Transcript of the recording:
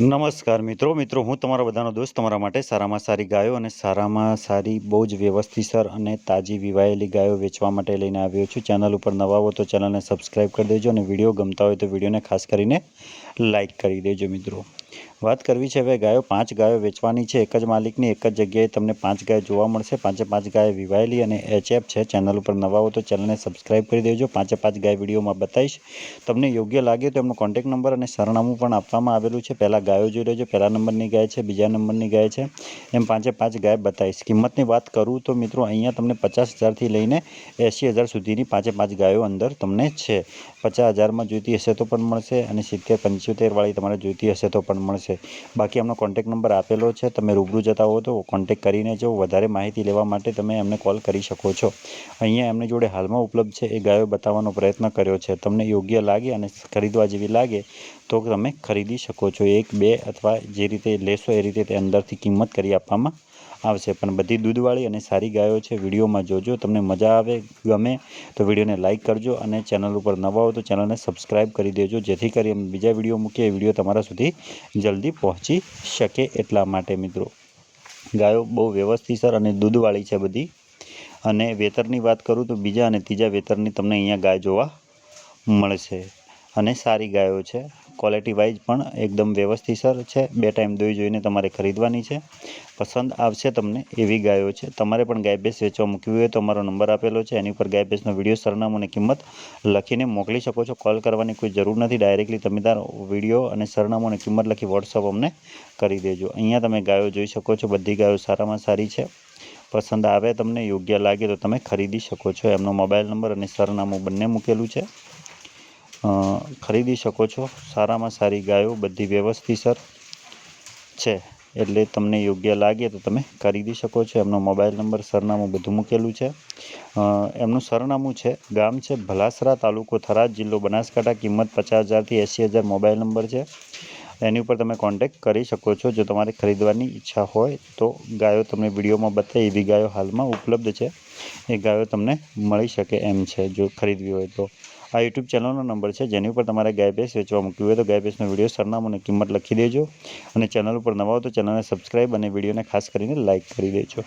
નમસ્કાર મિત્રો. મિત્રો, હું તમારા બધાનો દોસ્ત, તમારા માટે સારામાં સારી ગાયો અને સારામાં સારી બહુ જ વ્યવસ્થિતસર અને તાજી વિવાયેલી ગાયો વેચવા માટે લઈને આવ્યો છું. ચેનલ ઉપર નવા હો તો ચેનલને સબસ્ક્રાઈબ કરી દેજો અને વીડિયો ગમતા હોય તો વિડીયોને ખાસ કરીને લાઈક કરી દેજો મિત્રો. વાત કરવી છે હવે ગાયો પાંચ ગાયો વેચવાની છે. એક જ માલિકની એક જ જગ્યાએ તમને પાંચ ગાય જોવા મળશે. પાંચે પાંચ ગાય વિવાયેલી અને એચએફ છે ચેનલ ઉપર નવા હો તો ચેનલને સબસ્ક્રાઈબ કરી દેજો. પાંચે પાંચ ગાય વિડીયોમાં બતાવીશ. તમને યોગ્ય લાગે તો એમનો કોન્ટેક નંબર અને સરનામું પણ આપવામાં આવેલું છે. પહેલાં ગાયો જોઈ લેજો. પહેલા નંબરની ગાય છે, બીજા નંબરની ગાય છે. એમ પાંચે પાંચ ગાય બતાવીશ. કિંમતની વાત કરું તો મિત્રો અહીંયા તમને પચાસ હજારથી લઈને એંસી હજાર સુધીની પાંચે પાંચ ગાયો અંદર તમને છે. પચાસ હજારમાં જોઈતી હશે તો પણ મળશે અને સિત્તેર પંચોતેરવાળી તમારે જોઈતી હશે તો પણ મળશે. બાકી એમનો કોન્ટેક નંબર આપેલો છે, તમે રૂબરૂ જતા હો તો કોન્ટેક કરીને જો વધારે માહિતી લેવા માટે તમે એમને કોલ કરી શકો છો. અહીંયા એમની જોડે હાલમાં ઉપલબ્ધ છે, એ ગાયો બતાવવાનો પ્રયત્ન કર્યો છે. તમને યોગ્ય લાગે અને ખરીદવા જેવી લાગે તો તમે ખરીદી શકો છો. એક, બે અથવા જે રીતે લેશો એ રીતે તે અંદરથી કિંમત કરી આપવામાં આવશે. પણ બધી દૂધવાળી અને સારી ગાયો છે. વિડીયોમાં જોજો, તમને મજા આવે, ગમે તો વિડીયોને લાઇક કરજો અને ચેનલ ઉપર નવા હો તો ચેનલને સબસ્ક્રાઈબ કરી દેજો, જેથી કરી અમે બીજા વીડિયો મૂકીએ. એ વીડિયો તમારા સુધી જલ્દી પહોંચી શકે એટલા માટે મિત્રો. ગાયો બહુ વ્યવસ્થિતસર અને દૂધવાળી છે બધી. અને વેતરની વાત કરું તો બીજા અને ત્રીજા વેતરની તમને અહીંયા ગાય જોવા મળશે. અને સારી ગાયો છે. ક્વોલિટી વાઇઝ પણ એકદમ વ્યવસ્થિતસર છે. બે ટાઈમ દોઈ જોઈને તમારે ખરીદવાની છે. પસંદ આવશે તમને એવી ગાયો છે. તમારે પણ ગાય ભેંસ વેચવા મૂકવી હોય તો અમારો નંબર આપેલો છે. એની ઉપર ગાય ભેંસનો વીડિયો સરનામું અને કિંમત લખીને મોકલી શકો છો. કોલ કરવાની કોઈ જરૂર નથી. ડાયરેક્ટલી તમે તાર વીડિયો અને સરનામું અને કિંમત લખી વોટ્સઅપ અમને કરી દેજો. અહીંયા તમે ગાયો જોઈ શકો છો. બધી ગાયો સારામાં સારી છે. પસંદ આવે તમને, યોગ્ય લાગે તો તમે ખરીદી શકો છો. એમનો મોબાઈલ નંબર અને સરનામું બંને મૂકેલું છે. ખરીદી શકો છો. સારામાં સારી ગાયો, બધી વ્યવસ્થિતસર છે. એટલે તમને યોગ્ય લાગે તો તમે ખરીદી શકો છો. એમનો મોબાઈલ નંબર, સરનામું બધું મૂકેલું છે. એમનું સરનામું છે, ગામ છે ભલાસરા તાલુકો થરાદ જિલ્લો બનાસકાંઠા, કિંમત પચાસ હજારથી એંસી હજાર મોબાઈલ નંબર છે. એની ઉપર તમે કોન્ટેક્ટ કરી શકો છો. જો તમારે ખરીદવાની ઈચ્છા હોય તો ગાયો તમને વિડીયોમાં બતાવી, એવી ગાયો હાલમાં ઉપલબ્ધ છે. એ ગાયો તમને મળી શકે એમ છે, જો ખરીદવી હોય તો. આ યુટ્યુબ ચેનલનો નંબર છે, જેની ઉપર તમારે ગાય ભેંસ વેચવા મૂકવી હોય તો ગાય ભેંસનો વીડિયો સરનામું અને કિંમત લખી દેજો. અને ચેનલ ઉપર નવા હો તો ચેનલને સબસ્ક્રાઈબ અને વિડીયોને ખાસ કરીને લાઇક કરી દેજો.